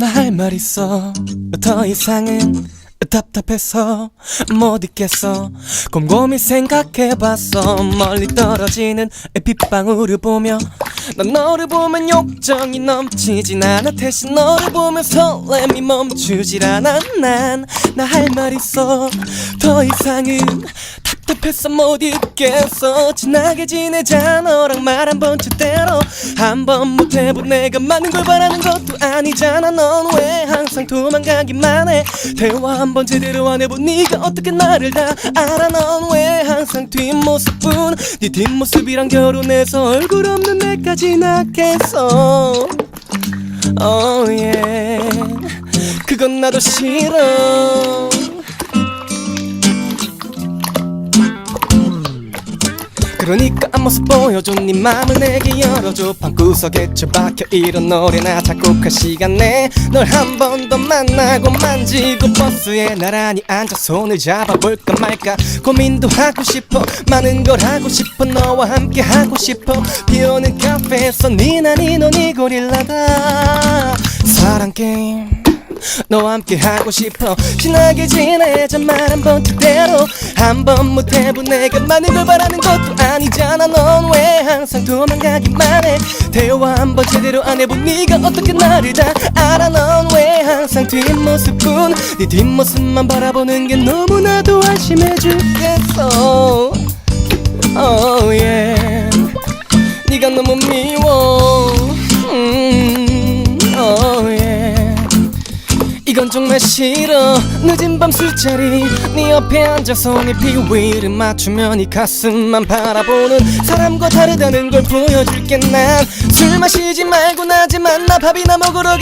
할 말 있어. 더 이상은 답답해서 못 있겠어. 곰곰이 생각해봤어. 멀리 떨어지는 빗방울을 보며 난 너를 보면 욕정이 넘치진 않아. 대신 너를 보면 설렘이 멈추질 않아. 난 나 할 말 있어. 더 이상은 답답해서 못 있겠어. 진하게 지내자. 너랑 말 한 번 제대로 한번 못해본 내가 많은 걸 바라는 것도 아니잖아. 넌 왜 항상 도망가기만 해? 대화 한 번 제대로 안 해본 네가 어떻게 나를 다 알아? 넌 왜 항상 뒷모습뿐? 네 뒷모습이랑 결혼해서 얼굴 없는 내까지 낳겠어? Oh yeah. 그건 나도 싫어 그러니까 앞모습 보여줘 네 맘을 내게 열어줘. 방구석에 처박혀 이런 노래나 작곡할 시간 내널 한 번 더 만나고 만지고 버스에 나란히 앉아 손을 잡아볼까 말까. 고민도 하고 싶어 많은 걸 하고 싶어 너와 함께 하고 싶어. 비오는 카페에서 니나니 너니 고릴라다. 사랑 게임 너와 함께 하고 싶어. 신나게 지내자. 말 한번 제대로. 한 번 못해본 내가 많은 걸 바라는 것도 아니잖아. 넌 왜 항상 도망가기만 해? 대화 한 번 제대로 안 해본 네가 어떻게 나를 다 알아? 넌 왜 항상 뒷모습뿐? 네 뒷모습만 바라보는 게 너무나도 안심해 주겠어. Oh yeah. 네가 너무 미워. 음, 이건 정말 싫어. 늦은 밤 술자리. 네 옆에 앉아서 네 비위를 맞추면 네 가슴만 바라보는 사람과 다르다는 걸 보여줄게 난. 술 마시지 말고 낮에 만나. 밥이나 먹으러 가